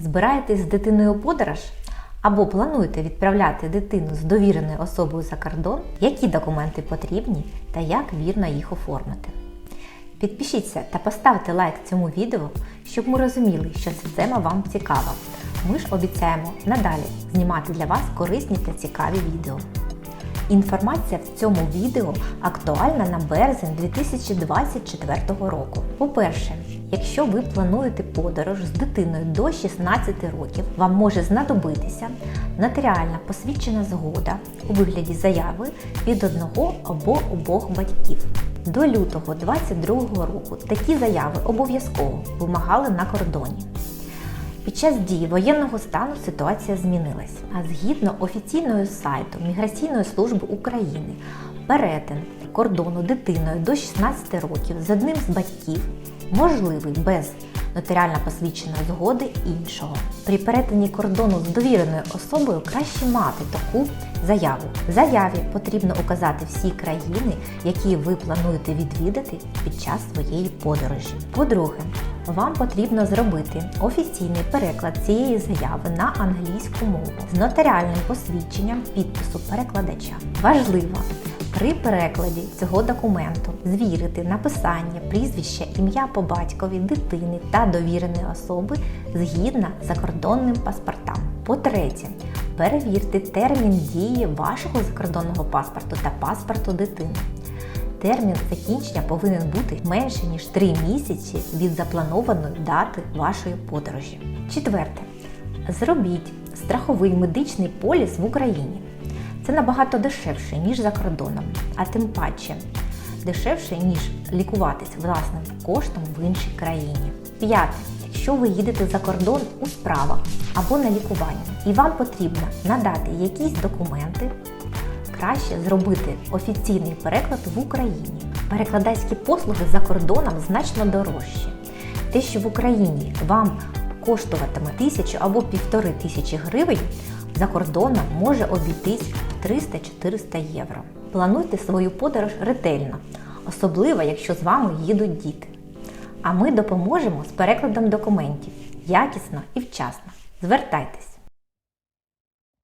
Збираєтесь з дитиною подорож? Або плануєте відправляти дитину з довіреною особою за кордон, які документи потрібні та як вірно їх оформити. Підпишіться та поставте лайк цьому відео, щоб ми розуміли, що ця тема вам цікава. Ми ж обіцяємо надалі знімати для вас корисні та цікаві відео. Інформація в цьому відео актуальна на березень 2024 року. По-перше, якщо ви плануєте подорож з дитиною до 16 років, вам може знадобитися нотаріальна посвідчена згода у вигляді заяви від одного або обох батьків. До лютого 2022 року такі заяви обов'язково вимагали на кордоні. Під час дії воєнного стану ситуація змінилась. А згідно офіційного сайту Міграційної служби України, перетин кордону дитиною до 16 років з одним з батьків можливий без нотаріально посвідченої згоди іншого. При перетині кордону з довіреною особою краще мати таку заяву. В заяві потрібно указати всі країни, які ви плануєте відвідати під час своєї подорожі. По-друге, вам потрібно зробити офіційний переклад цієї заяви на англійську мову з нотаріальним посвідченням підпису перекладача. Важливо при перекладі цього документу звірити написання, прізвище, ім'я по батькові, дитини та довіреної особи згідно закордонним паспортам. По-третє, перевірте термін дії вашого закордонного паспорту та паспорту дитини. Термін закінчення повинен бути менше ніж 3 місяці від запланованої дати вашої подорожі. Четверте. Зробіть страховий медичний поліс в Україні. Це набагато дешевше, ніж за кордоном, а тим паче дешевше, ніж лікуватись власним коштом в іншій країні. П'яте. Якщо ви їдете за кордон у справах або на лікування, і вам потрібно надати якісь документи, краще зробити офіційний переклад в Україні. Перекладацькі послуги за кордоном значно дорожчі. Те, що в Україні вам коштуватиме тисячу або півтори тисячі гривень, за кордоном може обійтись 300-400 євро. Плануйте свою подорож ретельно, особливо якщо з вами їдуть діти. А ми допоможемо з перекладом документів якісно і вчасно. Звертайтесь!